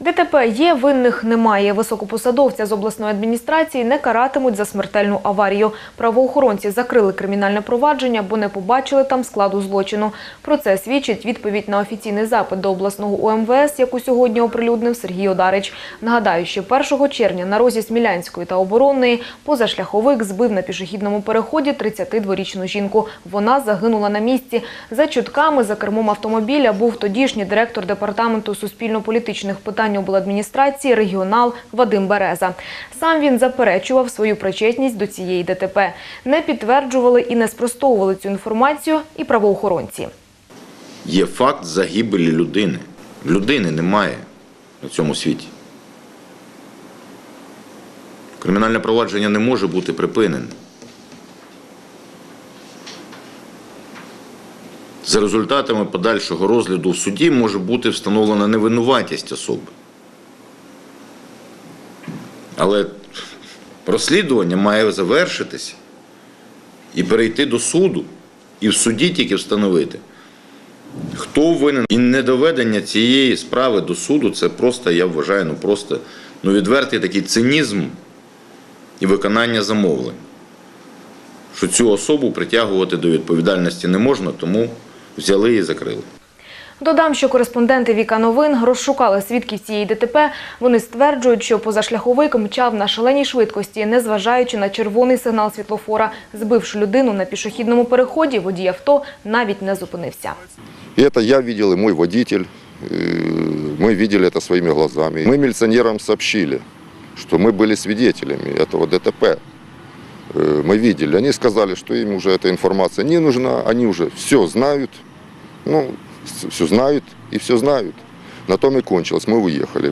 ДТП є, винних немає. Високопосадовця з обласної адміністрації не каратимуть за смертельну аварію. Правоохоронці закрили кримінальне провадження, бо не побачили там складу злочину. Про це свідчить відповідь на офіційний запит до обласного УМВС, яку сьогодні оприлюднив Сергій Одарич. Нагадаю, що 1 червня на розі Смілянської та Оборонної позашляховик збив на пішохідному переході 32-річну жінку. Вона загинула на місці. За чутками за кермом автомобіля був тодішній директор департаменту суспільно-політичних питань обладміністрації регіонал Вадим Береза. Сам він заперечував свою причетність до цієї ДТП. Не підтверджували і не спростовували цю інформацію і правоохоронці. Є факт загибелі людини. Людини немає на цьому світі. Кримінальне провадження не може бути припинене. За результатами подальшого розгляду в суді може бути встановлена невинуватість особи. Але розслідування має завершитися і перейти до суду, і в суді тільки встановити, хто винен. І недоведення цієї справи до суду це просто, я вважаю, ну просто ну, відвертий такий цинізм і виконання замовлень. Що цю особу притягувати до відповідальності не можна, тому взяли і закрили. Додам, що кореспонденти Віка Новин розшукали свідків цієї ДТП. Вони стверджують, що позашляховик мчав на шаленій швидкості, незважаючи на червоний сигнал світлофора. Збивши людину на пішохідному переході, водій авто навіть не зупинився. И это я видел, и мой водитель. э, Мы видели это своими глазами. Мы милиционерам сообщили, что мы были свидетелями этого ДТП. Э, Мы видели. Они сказали, что им уже эта информация не нужна. Они уже все знают. Ну, все знают и все знают. На том и кончилось. Мы уехали.